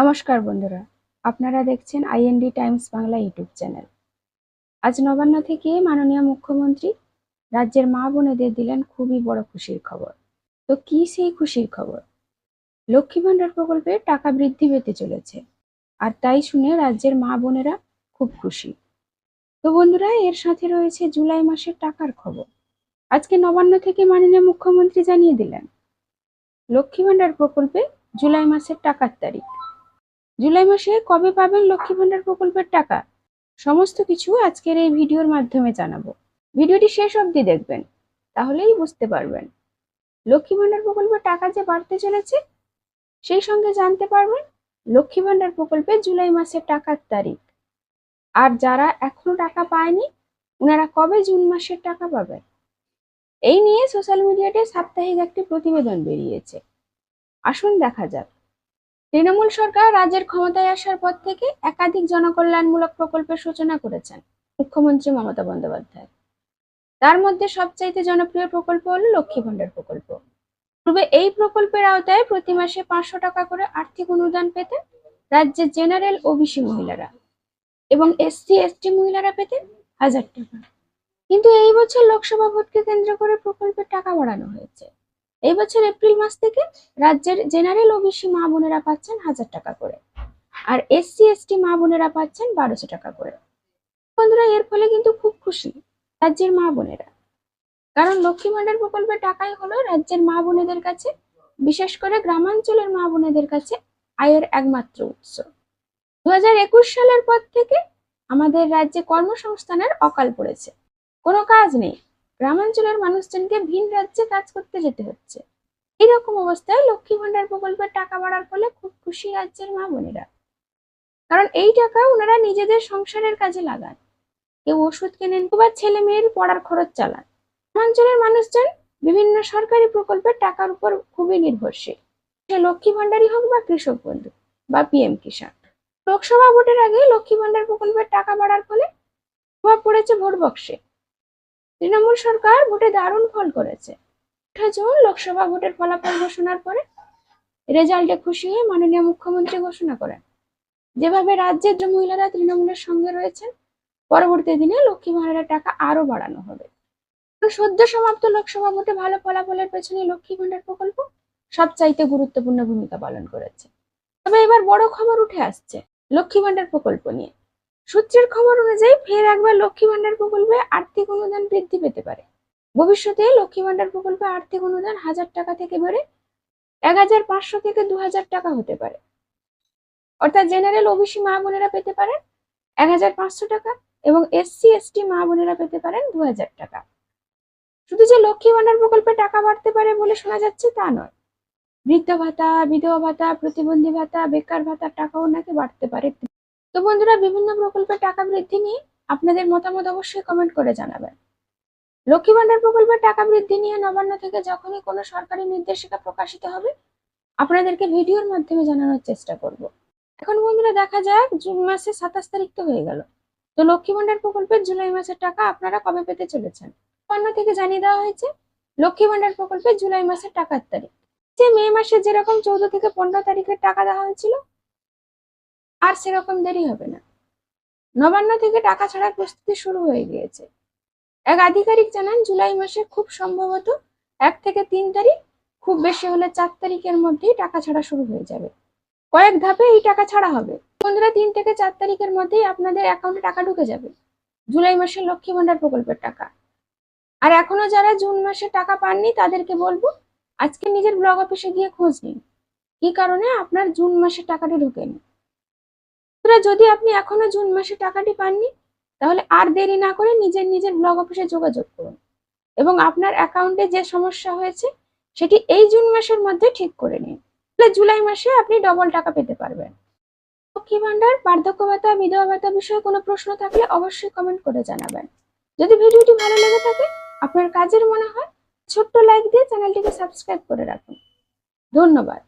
নমস্কার বন্ধুরা, আপনারা দেখছেন IND Times Bangla YouTube channel. আজ নবান্ন থেকে মাননীয় মুখ্যমন্ত্রী রাজ্যের মা বোনেদের দিলেন খুবই বড় খুশির খবর। তো কি সেই খুশির খবর? লক্ষ্মী ভাণ্ডার প্রকল্পে টাকা বৃদ্ধি পেতে চলেছে, আর তাই শুনে রাজ্যের মা বোনেরা খুব খুশি। তো বন্ধুরা, এর সাথে রয়েছে জুলাই মাসের টাকার খবর। আজকে নবান্ন থেকে মাননীয় মুখ্যমন্ত্রী জানিয়ে দিলেন, লক্ষ্মী ভাণ্ডার প্রকল্পে জুলাই মাসের টাকার তারিখ। জুলাই মাসে কবে পাবেন লক্ষ্মী ভাণ্ডার প্রকল্পের টাকা? সমস্ত কিছু আজকের এই ভিডিওর মাধ্যমে জানাব। ভিডিওটি শেষ অবধি দেখবেন, তাহলেই বুঝতে পারবেন। লক্ষ্মী ভাণ্ডার প্রকল্পের টাকা যে বাড়তে চলেছে, সেই সঙ্গে জানতে পারবেন লক্ষ্মী ভাণ্ডার প্রকল্পে জুলাই মাসের টাকার তারিখ। আর যারা এখনও টাকা পায়নি ওনারা কবে জুন মাসের টাকা পাবেন? এই নিয়ে সোশ্যাল মিডিয়াতে সাপ্তাহিক একটি প্রতিবেদন বেরিয়েছে। আসুন দেখা যাক। তৃণমূল সরকার রাজ্যের ক্ষমতায় আসার পর থেকে একাধিক জনকল্যাণমূলক প্রকল্পের সূচনা করেছেন মুখ্যমন্ত্রী মমতা বন্দ্যোপাধ্যায়। তার মধ্যে সবচাইতে জনপ্রিয় প্রকল্প হলো লক্ষ্মী ভাণ্ডার প্রকল্প। পূর্বে এই প্রকল্পের আওতায় প্রতি মাসে পাঁচশো টাকা করে আর্থিক অনুদান পেতেন রাজ্যের জেনারেল ওবিসি মহিলারা এবং এসসি, এসটি মহিলারা পেতেন হাজার টাকা। কিন্তু এই বছর লোকসভা ভোটকে কেন্দ্র করে প্রকল্পের টাকা বাড়ানো হয়েছে। এই বছর এপ্রিল মাস থেকে রাজ্যের জেনারেল ওবিসি মা বোনেরা পাচ্ছেন হাজার টাকা করে। আর এসসি, এসটি মা বোনেরা পাচ্ছেন বারোশো টাকা করে। বন্ধুরা, এর ফলে কিন্তু খুব খুশি রাজ্যের মা বোনেরা। কারণ লক্ষ্মী ভাণ্ডার প্রকল্পের টাকাই হলো রাজ্যের মা বোনেদের কাছে, বিশেষ করে গ্রামাঞ্চলের মা বোনেদের কাছে আয়ের একমাত্র উৎস। দু একুশ সালের পর থেকে আমাদের রাজ্যে কর্মসংস্থানের অকাল পড়েছে। কোনো কাজ নেই। গ্রামাঞ্চলের মানুষজনকে ভিন রাজ্যে কাজ করতে যেতে হচ্ছে। এইরকম অবস্থায় লক্ষ্মী ভাণ্ডার প্রকল্পের টাকা বাড়ার ফলে খুব খুশি রাজ্যের মা বোনেরা। কারণ এই টাকা ওনারা নিজেদের সংসারের কাজে লাগান। কেউ ওষুধ কেনেন বা ছেলে মেয়ের পড়ার খরচ চালান। গ্রামাঞ্চলের মানুষজন বিভিন্ন সরকারি প্রকল্পের টাকার উপর খুবই নির্ভরশীল। সে লক্ষ্মী ভাণ্ডারই হোক বা কৃষক বন্ধু বা পিএম কিষাণ। লোকসভা ভোটের আগে লক্ষ্মী ভাণ্ডার প্রকল্পের টাকা বাড়ার ফলে প্রভাব পড়েছে ভোট বক্সে। তৃণমূল সরকার ভোটে দারুণ ফল করেছে। আঠারো জুন লোকসভা ভোটের ফলাফল ঘোষণার পরে রেজাল্টে খুশি হয়ে মাননীয় মুখ্যমন্ত্রী ঘোষণা করেন। যেভাবে রাজ্যের যে মহিলারা তৃণমূলের সঙ্গে রয়েছেন, পরবর্তী দিনে লক্ষ্মী ভাণ্ডারের টাকা আরও বাড়ানো হবে। সদ্য সমাপ্ত লোকসভা ভোটে ভালো ফলাফলের পেছনে লক্ষ্মী ভাণ্ডার প্রকল্প সবচাইতে গুরুত্বপূর্ণ ভূমিকা পালন করেছে। তবে এবার বড় খবর উঠে আসছে লক্ষ্মী ভাণ্ডার প্রকল্প নিয়ে। সূত্রের খবর অনুযায়ী ফের একবার লক্ষ্মী ভাণ্ডার প্রকল্পে আর্থিক অনুদান বৃদ্ধি পেতে পারে। ভবিষ্যতে লক্ষ্মী ভাণ্ডার প্রকল্পে আর্থিক অনুদান হাজার টাকা থেকে বেড়ে এক হাজার পাঁচশো থেকে দু হাজার টাকা হতে পারে। অর্থাৎ জেনারেল ওবিসি মা বোনেরা পেতে পারেন এক হাজার পাঁচশো টাকা এবং এসসি এসটি মা বোনেরা পেতে পারেন দু হাজার টাকা। শুধু যে লক্ষ্মী ভাণ্ডার প্রকল্পে টাকা বাড়তে পারে বলে শোনা যাচ্ছে তা নয়। বৃদ্ধ ভাতা, বিধবা ভাতা, প্রতিবন্ধী ভাতা, বেকার ভাতার টাকাও নাকি বাড়তে পারে। তো বন্ধুরা, বিভিন্ন প্রকল্পের টাকা বৃদ্ধি নিয়ে আপনাদের মতামত অবশ্যই কমেন্ট করে জানাবেন। লক্ষ্মী ভান্ডার প্রকল্পের টাকা বৃদ্ধি নিয়ে নবান্ন থেকে যখনই কোনো সরকারি নির্দেশিকা প্রকাশিত হবে, আপনাদেরকে ভিডিওর মাধ্যমে জানানোর চেষ্টা করব। এখন বন্ধুরা, দেখা যাক জুন মাসে সাতাশ তারিখ তো হয়ে গেল। তো লক্ষ্মী ভান্ডার প্রকল্পের জুলাই মাসের টাকা আপনারা কবে পেতে চলেছেন? নবান্ন থেকে জানিয়ে দেওয়া হয়েছে, লক্ষ্মী ভান্ডার প্রকল্পের জুলাই মাসের টাকার তারিখ। যে মে মাসে যেরকম চৌদ্দ থেকে পনেরো তারিখের টাকা দেওয়া হয়েছিল আর সেরকম দেরি হবে না। নবান্ন থেকে টাকা ছাড়ার প্রস্তুতি শুরু হয়ে গিয়েছে। এক আধিকারিক জানান, জুলাই মাসে খুব সম্ভবত এক থেকে তিন তারিখ, খুব বেশি হলে চার তারিখের মধ্যেই টাকা ছাড়া শুরু হয়ে যাবে। কয়েক ধাপে এই টাকা ছাড়া হবে। বন্ধুরা তিন থেকে চার তারিখের মধ্যেই আপনাদের অ্যাকাউন্টে টাকা ঢুকে যাবে। জুলাই মাসের লক্ষ্মী ভাণ্ডার প্রকল্পের টাকা। আর এখনও যারা জুন মাসে টাকা পাননি, তাদেরকে বলব, আজকে নিজের ব্লগ অফিসে গিয়ে খোঁজ নিন। কি কারণে আপনার জুন মাসে টাকাটা ঢুকেনি? বন্ধুরা যদি আপনি এখনও জুন মাসে টাকাটি পাননি, তাহলে আর দেরি না করে নিজের নিজের ব্লগ অফিসে যোগাযোগ করুন। এবং আপনার অ্যাকাউন্টে যে সমস্যা হয়েছে, সেটি এই জুন মাসের মধ্যে ঠিক করে নিন। তাহলে জুলাই মাসে আপনি ডবল টাকা পেতে পারবেন। লক্ষ্মী ভান্ডার বার্ধক্য ভাতা, বিধবা ভাতা বিষয়ে কোনো প্রশ্ন থাকলে অবশ্যই কমেন্ট করে জানাবেন। যদি ভিডিওটি ভালো লেগে থাকে, আপনার কাজের মনে হয়, ছোট্ট লাইক দিয়ে চ্যানেলটিকে সাবস্ক্রাইব করে রাখুন। ধন্যবাদ।